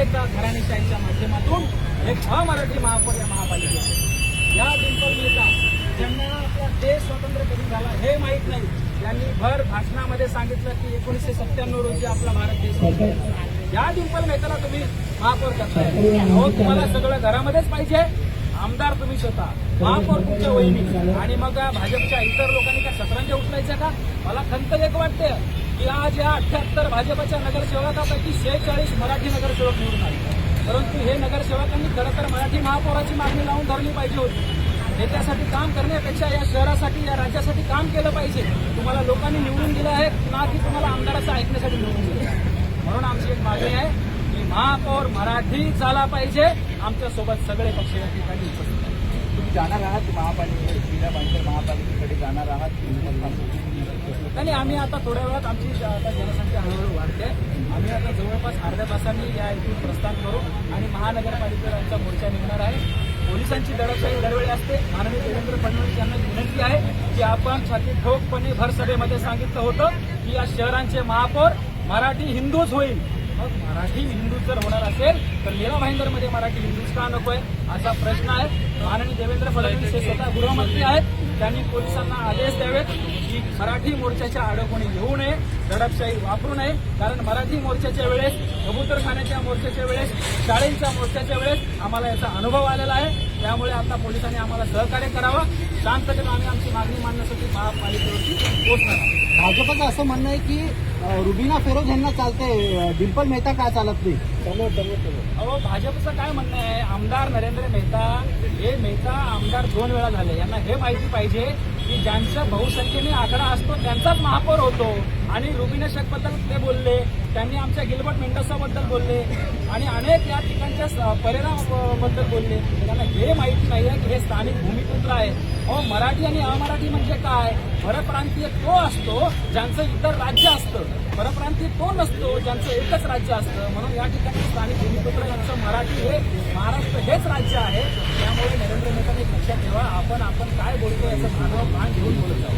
एका घराणेशाहीच्या माध्यमातून एक अमराठी महापौर या महापालिकेत या डिंपल मेहता ज्यांना आपला देश स्वतंत्र कधी झाला हे माहीत नाही त्यांनी भर भाषणामध्ये सांगितलं की एकोणीसशे सत्त्याण्णव रोजी आपला भारत देश या डिंपल मेहताला तुम्ही महापौर करताय. हो तुम्हाला सगळं घरामध्येच पाहिजे. आमदार तुम्ही स्वतः. महापौर तुमच्या वहिनी. आणि मग भाजपच्या इतर लोकांनी काय सतरंज उचलायचं का? मला खंत एक वाटते. की आज या अठ्याहत्तर भाजपच्या नगरसेवकापैकी शेहेचाळीस मराठी नगरसेवक निवडून आले. परंतु हे नगरसेवकांनी खरं तर मराठी महापौराची मागणी लावून धरली पाहिजे होती. नेत्यासाठी काम करण्यापेक्षा या शहरासाठी या राज्यासाठी काम केलं पाहिजे. तुम्हाला लोकांनी निवडून दिलं आहे ना की तुम्हाला आमदाराचं ऐकण्यासाठी निवडून दिलं आहे. म्हणून आमची एक मागणी आहे की महापौर मराठी झाला पाहिजे. आमच्यासोबत सगळे पक्ष या ठिकाणी उपस्थित तुम्ही जाणार आहात महापालिकेकडे जिल्हा परिषद महापालिकेकडे जाणार आहात? आणि आम्ही आता थोड्या वेळात आमची आता जनसंख्या हळूहळू वाढते. आम्ही आता जवळपास अर्ध्या तासांनी या इथून प्रस्थान करू आणि महानगरपालिकेवर आमचा मोर्चा निघणार आहे. पोलिसांची दडपशाही दरवेळी असते. माननीय देवेंद्र फडणवीस यांना विनंती आहे की आपण छाती ठोकपणे भर सभेमध्ये सांगितलं होतं की या शहरांचे महापौर मराठी हिंदूच होईल. मग मराठी हिंदू जर होणार असेल तर लीला भाईंदरमध्ये मराठी हिंदूच का नको आहे असा प्रश्न आहे. माननीय देवेंद्र फडणवीस हे स्वतः गृहमंत्री आहेत. त्यांनी पोलिसांना आदेश द्यावेत की मराठी मोर्चाच्या आडं घेऊ येऊ नये दडपशाही वापरू नये. कारण मराठी मोर्चाच्या वेळेस कबूतरखान्याच्या मोर्चाच्या वेळेस शाळेंच्या मोर्चाच्या वेळेस आम्हाला याचा अनुभव आलेला आहे. त्यामुळे आता पोलिसांनी आम्हाला सहकार्य करावं. शांततेनं आम्ही आमची मागणी मांडण्यासाठी महापालिकेवरती पोहोचणार भाजपचं असं म्हणणं आहे की रुबीना फेरोज यांना चालते अं, डिंपल मेहता का चालत नाही? अहो भाजपचं काय म्हणणं आहे? आमदार नरेंद्र मेहता हे मेहता आमदार दोन वेळा झाले. यांना हे माहिती पाहिजे की ज्यांच्या बहुसंख्येने आकडा असतो त्यांचाच महापौर होतो. आणि रुबिना शेखबद्दल ते बोलले त्यांनी आमच्या गिलबर्ट मेंडसाबद्दल बोलले आणि अनेक या ठिकाणच्या परिणामाबद्दल बोलले. त्यांना हे माहीत नाही आहे की हे स्थानिक भूमिपुत्र आहे. अहो मराठी आणि अमराठी म्हणजे काय? परप्रांतीय तो असतो ज्यांचं इतर राज्य असतं. परप्रांतीय तो नसतो ज्यांचं एकच राज्य असतं. म्हणून या ठिकाणी स्थानिक भूमिपुत्र यांचं मराठी हे महाराष्ट्र हेच राज्य आहे. त्यामुळे नरेंद्र मोदींनी लक्षात ठेवा आपण आपण काय बोलतो याचं भान भान घेऊन बोलत आहोत.